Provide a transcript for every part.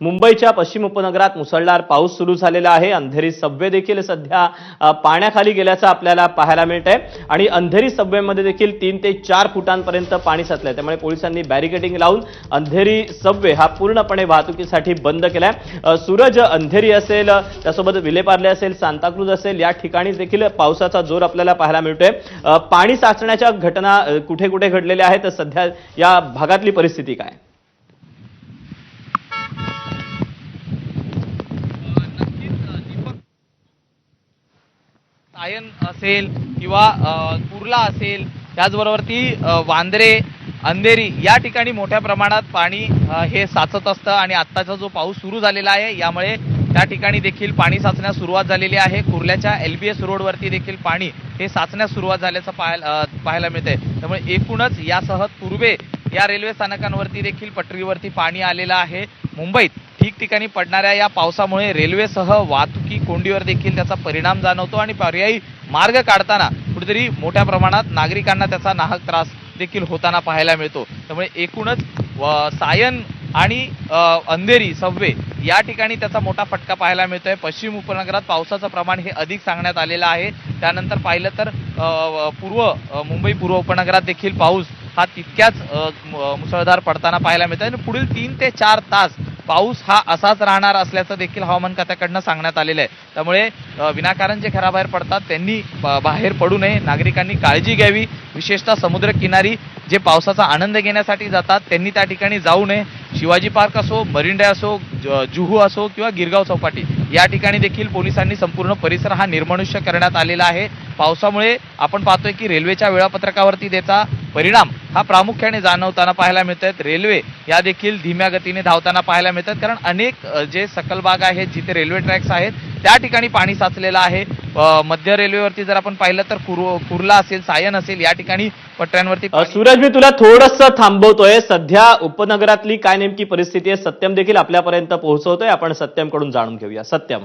मुंबईच्या पश्चिम उपनगरात मुसळधार पाऊस सुरू झालेला आहे. अंधेरी सबवे देखील सध्या पाण्याखाली गेल्याचं आपल्याला पाहायला मिळत आहे आणि अंधेरी सबवेमध्ये देखील तीन ते चार फुटांपर्यंत पाणी साचलंय. त्यामुळे पोलिसांनी बॅरिकेडिंग लावून अंधेरी सबवे हा पूर्णपणे वाहतुकीसाठी बंद केलाय. सूरज अंधेरी असेल त्यासोबत विलेपार्ले असेल सांताक्रूज असेल या ठिकाणी देखील पावसाचा जोर आपल्याला पाहायला मिळतोय. पाणी साचण्याच्या घटना कुठे कुठे घडलेल्या आहेत? तर सध्या या भागातली परिस्थिती काय? सायन असेल किंवा कुर्ला असेल त्याचबरोबर ती वांद्रे अंधेरी या ठिकाणी मोठ्या प्रमाणात पाणी हे साचत असतं आणि आत्ताचा जो पाऊस सुरू झालेला आहे यामुळे त्या ठिकाणी देखील पाणी साचण्यास सुरुवात झालेली आहे. कुर्ल्याच्या एल बी एस रोडवरती देखील पाणी हे साचण्यास सुरुवात झाल्याचं पाहायला पाहायला मिळतंय. त्यामुळे एकूणच यासह पूर्वे या रेल्वे स्थानकांवरती देखील पटरीवरती पाणी आलेलं आहे. मुंबईत ठिकठिकाणी पडणाऱ्या या पावसामुळे रेल्वेसह वाहतुकी कोंडीवर देखील त्याचा परिणाम जाणवतो आणि पर्यायी मार्ग काढताना कुठेतरी मोठ्या प्रमाणात नागरिकांना त्याचा नाहक त्रास देखील होताना पाहायला मिळतो. त्यामुळे एकूणच व- सायन आणि अंधेरी सबवे या ठिकाणी त्याचा मोठा फटका पाहायला मिळतोय. पश्चिम उपनगरात पावसाचं प्रमाण हे अधिक सांगण्यात आलेलं आहे. त्यानंतर पाहिलं तर पूर्व मुंबई पूर्व उपनगरात देखील पाऊस हा तितक्याच मुसळधार पडताना पाहायला मिळतोय. आणि पुढील तीन ते चार तास पाऊस हा असाच राहणार असल्याचं देखील हवामान खात्याकडनं सांगण्यात आलेलं आहे. त्यामुळे विनाकारण जे घराबाहेर पडतात त्यांनी बाहेर पडू नये. नागरिकांनी काळजी घ्यावी. विशेषतः समुद्रकिनारी जे पावसाचा आनंद घेण्यासाठी जातात त्यांनी त्या ठिकाणी जाऊ नये. शिवाजी पार्क असो मरिंडे असो ज- जुहू असो किंवा गिरगाव चौपाटी या ठिकाणी देखील पोलिसांनी संपूर्ण परिसर हा निर्मनुष्य करण्यात आलेला आहे. पावसामुळे आपण पाहतोय की रेल्वेच्या वेळापत्रकावरती त्याचा परिणाम हा प्रामुख्याने जाणवताना पाहायला मिळत आहेत रेल्वे या देखील धीम्या गतीने धावताना पाहायला मिळतात. कारण अनेक जे सकल भाग आहेत जिथे रेल्वे ट्रॅक्स आहेत त्या ठिकाणी पाणी साचलेलं आहे. मध्य रेल्वेवरती जर आपण पाहिलं तर कुर- कुर्ला असेल सायन असेल या ठिकाणी पटऱ्यांवरती सूरज मी तुला थोडस थांबवतोय. सध्या उपनगरातली काय नेमकी परिस्थिती आहे सत्यम देखील आपल्यापर्यंत पोहोचवतोय. आपण सत्यमकडून जाणून घेऊया. सत्यम.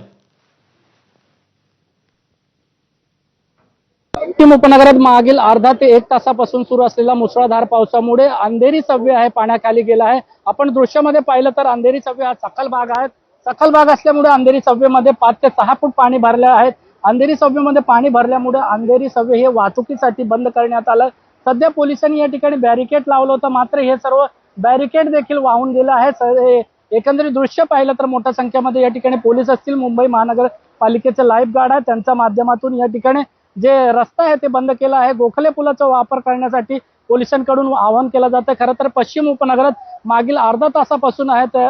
पश्चिम उपनगरात मागील अर्धा ते एक तासापासून सुरू असलेला मुसळधार पावसामुळे अंधेरी सव्य आहे पाण्याखाली गेला आहे. आपण दृश्यामध्ये पाहिलं तर अंधेरी सव्य हा सखल भाग आहे. सखल भाग असल्यामुळे अंधेरी सव्यमध्ये पाच ते सहा फूट पाणी भरले आहेत अंधेरी सव्यमध्ये पाणी भरल्यामुळे अंधेरी सव्य हे वाहतुकीसाठी बंद करण्यात आलं. सध्या पोलिसांनी या ठिकाणी बॅरिकेड लावलं होतं. मात्र हे सर्व बॅरिकेड देखील वाहून गेलं आहे. एकंदरीत दृश्य पाहिलं तर मोठ्या संख्येमध्ये या ठिकाणी पोलीस असतील. मुंबई महानगरपालिकेचे लाईफ गार्ड आहे. त्यांच्या माध्यमातून या ठिकाणी जे रस्ता आहे ते बंद केला आहे. गोखले पुलाचा वापर करण्यासाठी पोलिसांकडून आवाहन केलं जातं. खरं तर पश्चिम उपनगरात मागील अर्धा तासापासून आहे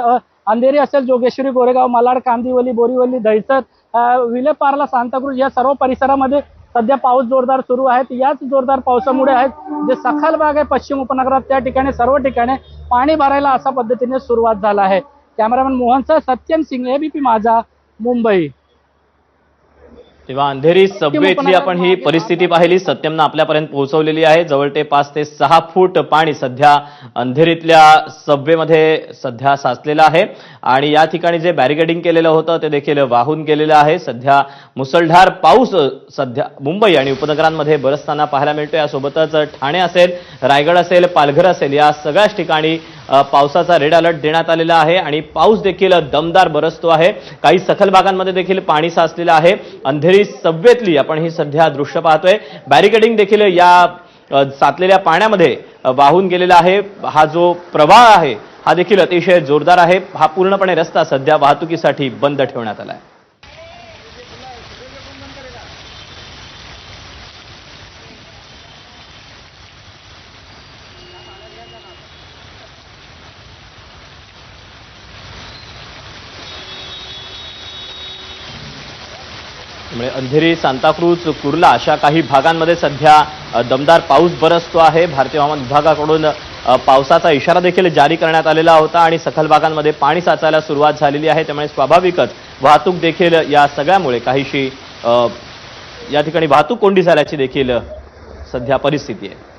अंधेरी असेल जोगेश्वरी गोरेगाव मालाड कांदिवली बोरीवली दहिसर विलेपार्ला सांताक्रूज या सर्व परिसरामध्ये सध्या पाऊस जोरदार सुरू आहेत. याच जोरदार पावसामुळे आहेत जे सखल भाग आहे पश्चिम उपनगरात त्या ठिकाणी सर्व ठिकाणी पाणी भरायला अशा पद्धतीने सुरुवात झाला आहे. कॅमेरामॅन मोहनसह सत्यम सिंग एबीपी माझा मुंबई. तेव्हा अंधेरी सबवेतली आपण ही परिस्थिती पाहिली. सत्यमनं आपल्यापर्यंत पोहोचवलेली आहे. जवळ ते पाच ते सहा फूट पाणी सध्या अंधेरीतल्या सबवेमध्ये सध्या साचलेलं आहे. आणि या ठिकाणी जे बॅरिकेडिंग केलेलं होतं ते देखील वाहून गेलेलं आहे. सध्या मुसळधार पाऊस सध्या मुंबई आणि उपनगरांमध्ये बरसताना पाहायला मिळतो यासोबतच ठाणे असेल रायगड असेल पालघर असेल या सगळ्याच ठिकाणी पावसाचा रेड अलर्ट देण्यात आलेला आहे आणि पाऊस देखील दमदार बरसतो आहे. काही सखल भागांमध्ये देखील पाणी साचलेलं आहे. अंधेरी सव्वेतली आपण ही सध्या दृश्य पाहतोय. बॅरिकेडिंग देखील या साचलेल्या पाण्यामध्ये वाहून गेलेला आहे. हा जो प्रवाह आहे हा देखील अतिशय जोरदार आहे. हा पूर्णपणे रस्ता सध्या वाहतुकीसाठी बंद ठेवण्यात आला आहे त्यामुळे अंधेरी सांताक्रूज कुर्ला अशा काही भागांमध्ये सध्या दमदार पाऊस बरसतो आहे. भारतीय हवामान विभागाकडून पावसाचा इशारा देखील जारी करण्यात आलेला होता आणि सखल भागांमध्ये पाणी साचायला सुरुवात झालेली आहे. त्यामुळे स्वाभाविकच वाहतूक देखील या सगळ्यामुळे काहीशी या ठिकाणी वाहतूक कोंडी झाल्याची देखील सध्या परिस्थिती आहे.